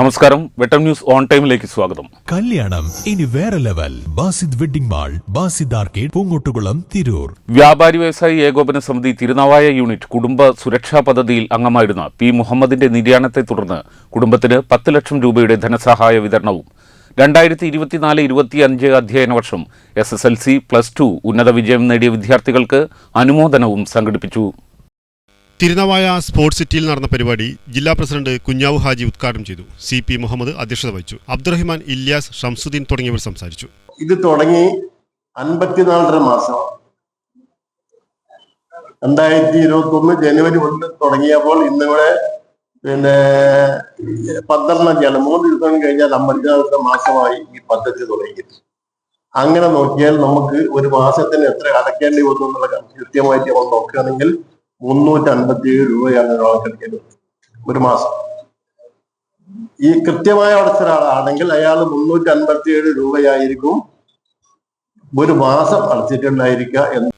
നമസ്കാരം. വെട്ടം news on ടൈമിലേക്ക് സ്വാഗതം. കല്യാണം ഇനി വേറെ level. Basid wedding mall Basid arcade Poongottukulam Tirur. വ്യാപാരി വ്യവസായി ഏകോപന സമിതി തിരുനാവായ യൂണിറ്റ് കുടുംബ സുരക്ഷാ പദ്ധതിയിൽ അംഗമായിരുന്ന പി മുഹമ്മദിന്റെ നിര്യാണത്തെ തുടർന്ന് കുടുംബത്തിന് പത്ത് ലക്ഷം രൂപയുടെ ധനസഹായ വിതരണവും രണ്ടായിരത്തി ഇരുപത്തിനാല് ഇരുപത്തിയഞ്ച് അധ്യയന വർഷം S S L C plus two ഉന്നത വിജയം നേടിയ വിദ്യാർത്ഥികൾക്ക് അനുമോദനവും സംഘടിപ്പിച്ചു. തിരുനാവായ സ്പോർട്സ് സിറ്റിയിൽ നടന്ന പരിപാടി ജില്ലാ പ്രസിഡന്റ് കുഞ്ഞാവു ഹാജി ഉദ്ഘാടനം ചെയ്തു. സി പി മുഹമ്മദ് അധ്യക്ഷത വഹിച്ചു. അബ്ദുറഹിമാൻ ഇല്യാസ് ഷംസുദ്ദീൻ തുടങ്ങിയവർ സംസാരിച്ചു. ഇത് തുടങ്ങി അൻപത്തിനാലര മാസം. രണ്ടായിരത്തി ഇരുപത്തി ഒന്ന് ജനുവരി ഒന്ന് തുടങ്ങിയപ്പോൾ ഇന്നിവിടെ പിന്നെ പന്ത്രണ്ടാണ് മൂന്ന് ദിവസം കഴിഞ്ഞാൽ അമ്പത്തിനാലര മാസമായി ഈ പദ്ധതി തുടങ്ങിയിട്ട്. അങ്ങനെ നോക്കിയാൽ നമുക്ക് ഒരു മാസത്തിന് എത്ര അടയ്ക്കേണ്ടി വന്നു എന്നുള്ള കൃത്യമായിട്ട് നമ്മൾ നോക്കുകയാണെങ്കിൽ മുന്നൂറ്റി അൻപത്തി ഏഴ് രൂപയാണ് ഒരാൾക്ക് അടയ്ക്കേണ്ടത് ഒരു മാസം. ഈ കൃത്യമായ അടച്ച ഒരാളാണെങ്കിൽ അയാൾ മുന്നൂറ്റി അൻപത്തി ഏഴ് രൂപയായിരിക്കും ഒരു മാസം അടച്ചിട്ടുണ്ടായിരിക്കുക എന്ന്.